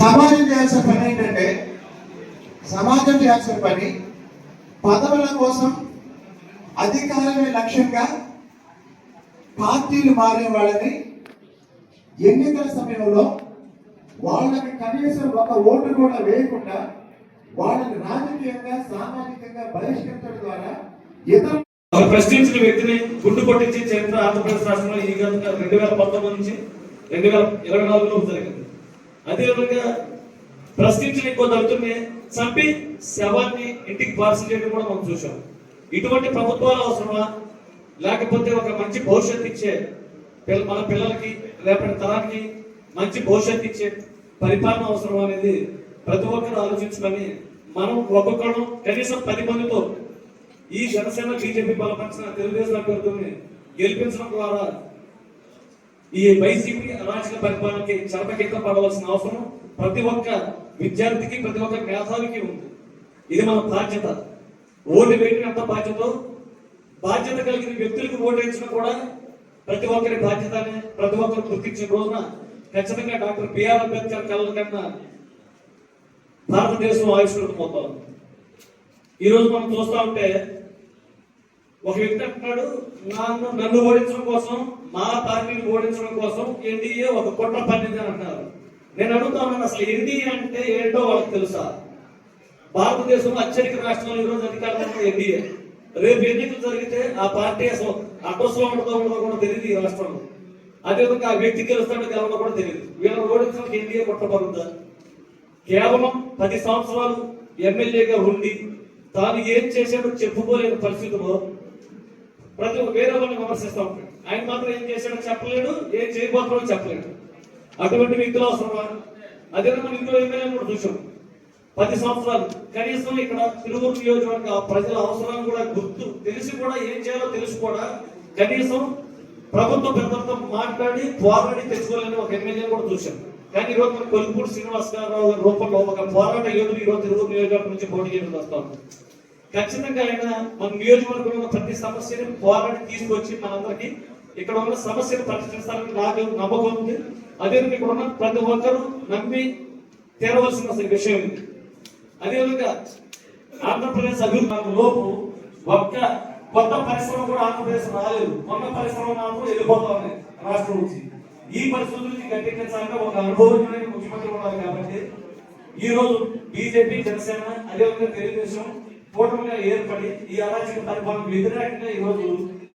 సమాజం చేయాల్సిన పని ఏంటంటే సమాజం చేయాల్సిన పని పదవుల కోసం అధికారమే లక్ష్యంగా పార్టీలు మారే వాళ్ళని ఎన్నికల సమయంలో వాళ్ళకి కనీసం ఒక ఓటు కూడా వేయకుండా వాళ్ళని రాజకీయంగా సామాజికంగా బహిష్కరించడం ద్వారా ఇతర ఒక ప్రశ్నించిన వ్యక్తిని గుండు కొట్టించి చరిత్ర ఆంధ్రప్రదేశ్ రాష్ట్రంలో ఈ రెండు వేల పంతొమ్మిది నుంచి రెండు వేల ఇరవై నాలుగులో జరిగింది అదేవిధంగా ప్రశ్నించిన కొంత దళితుడిని చంపి శవాన్ని ఇంటికి పార్సల్ చేయడం కూడా మనం చూసాం ఇటువంటి ప్రభుత్వాలు అవసరమా? లేకపోతే ఒక మంచి భవిష్యత్తు ఇచ్చే పిల్ల- మన పిల్లలకి రేపటి తరానికి మంచి భవిష్యత్తు ఇచ్చే పరిపాలన అవసరం అనేది ప్రతి ఒక్కరు ఆలోచించుకొని మనం ఒక్కొక్కరు కనీసం పది మందితో ఈ జనసేన బీజేపీ బలపరిచిన తెలుగుదేశం అభ్యర్థుల్ని గెలిపించడం ద్వారా ఈ వైసీపీ అరాచక పరిపాలనకి చరమకెక్క పడవలసిన అవసరం ప్రతి ఒక్క విద్యార్థికి ప్రతి ఒక్క మేధావికి ఉంది. ఇది మన బాధ్యత. ఓటు వేయడం ఎంత బాధ్యత? బాధ్యత కలిగిన వ్యక్తులకు ఓటు వేయించడం కూడా ప్రతి ఒక్కరి బాధ్యత ప్రతి ఒక్కరు గుర్తించిన రోజున ఖచ్చితంగా డాక్టర్ బిఆర్ అంబేద్కర్ కళల కన్నా భారతదేశం ఆవిష్కృతమవుతోంది. మొత్తం ఈరోజు మనం చూస్తూ ఉంటే ఒక వ్యక్తి అంటున్నాడు నన్ను నన్ను ఓడించడం కోసం మా పార్టీని ఓడించడం కోసం ఎన్డీఏ ఒక కుట్ర పన్నింది అని అంటున్నారు. నేను అడుగుతాను అసలు ఎన్డీఏ అంటే ఏంటో వాళ్ళకి తెలుసా? భారతదేశంలో అత్యధిక రాష్ట్రాలు ఈరోజు అధికారంలో ఎన్డీఏ. రేపు ఎన్నికలు జరిగితే ఆ పార్టీ అసలు అడ్రస్లో ఉండదో ఉండదో కూడా తెలియదు ఈ రాష్ట్రంలో. అదేవిధంగా ఆ వ్యక్తి గెలుస్తాడు గెలవడం కూడా తెలియదు. వీళ్ళని ఓడించడానికి ఎన్డీఏ కుట్రపరుందా కేవలం పది సంవత్సరాలు ఎమ్మెల్యేగా ఉండి తాను ఏం చేశాడో చెప్పుకోలేని పరిస్థితిలో ప్రతి ఒక్క వేరే వాళ్ళని విమర్శిస్తూ ఉంటాడు. ఆయన మాత్రం ఏం చేశాడో చెప్పలేడు ఏం చేయబోతున్నాడో చెప్పలేడు. అటువంటి వ్యక్తులు అవసరమా అదే మనం ఇందులో ఎమ్మెల్యే కూడా చూసాం. పది సంవత్సరాలు. కనీసం ఇక్కడ తిరువురు నియోజకవర్గ ప్రజల అవసరాలు కూడా గుర్తు. తెలిసి కూడా ఏం చేయాలో తెలిసి కూడా కనీసం ప్రభుత్వ పెద్దలతో మాట్లాడి పోరాడి తెచ్చుకోలేని ఒక ఎమ్మెల్యే కూడా చూశాం కానీ ఈరోజు మనం కొలుపూడి శ్రీనివాస్ గారు రూపంలో ఒక పోరాట యోధుడు ఈరోజు తిరువురు నియోజకవర్గం నుంచి పోటీ చేయడం వస్తాం ఖచ్చితంగా ఆయన మన నియోజకవర్గంలో ఉన్న ప్రతి సమస్యను పోరాడి తీసుకొచ్చి మనందరికి ఇక్కడ ఉన్న సమస్యను పరిష్కరిస్తారని నాకు నమ్మకం ఉంది. అదేవిధంగా ఇక్కడ ఉన్న ప్రతి ఒక్కరూ నమ్మి తీరవలసిన విషయం ఉంది అదేవిధంగా ఆంధ్రప్రదేశ్ అభివృద్ధి లోపు ఒక్క కొత్త పరిశ్రమ కూడా ఆంధ్రప్రదేశ్ రాలేదు. కొత్త పరిశ్రమ మాత్రం వెళ్ళిపోతా ఉన్నాయి రాష్ట్రం నుంచి. ఈ పరిస్థితుల్ని గట్టెక్కించాలంటే ఒక అనుభవజ్ఞమైన ముఖ్యమంత్రి ఉండాలి కాబట్టి ఈ రోజు బీజేపీ జనసేన అదేవిధంగా తెలుగుదేశం కూటమిగా ఏర్పడి ఈ అరాచక పరిపాలనకు వ్యతిరేకంగా ఈరోజు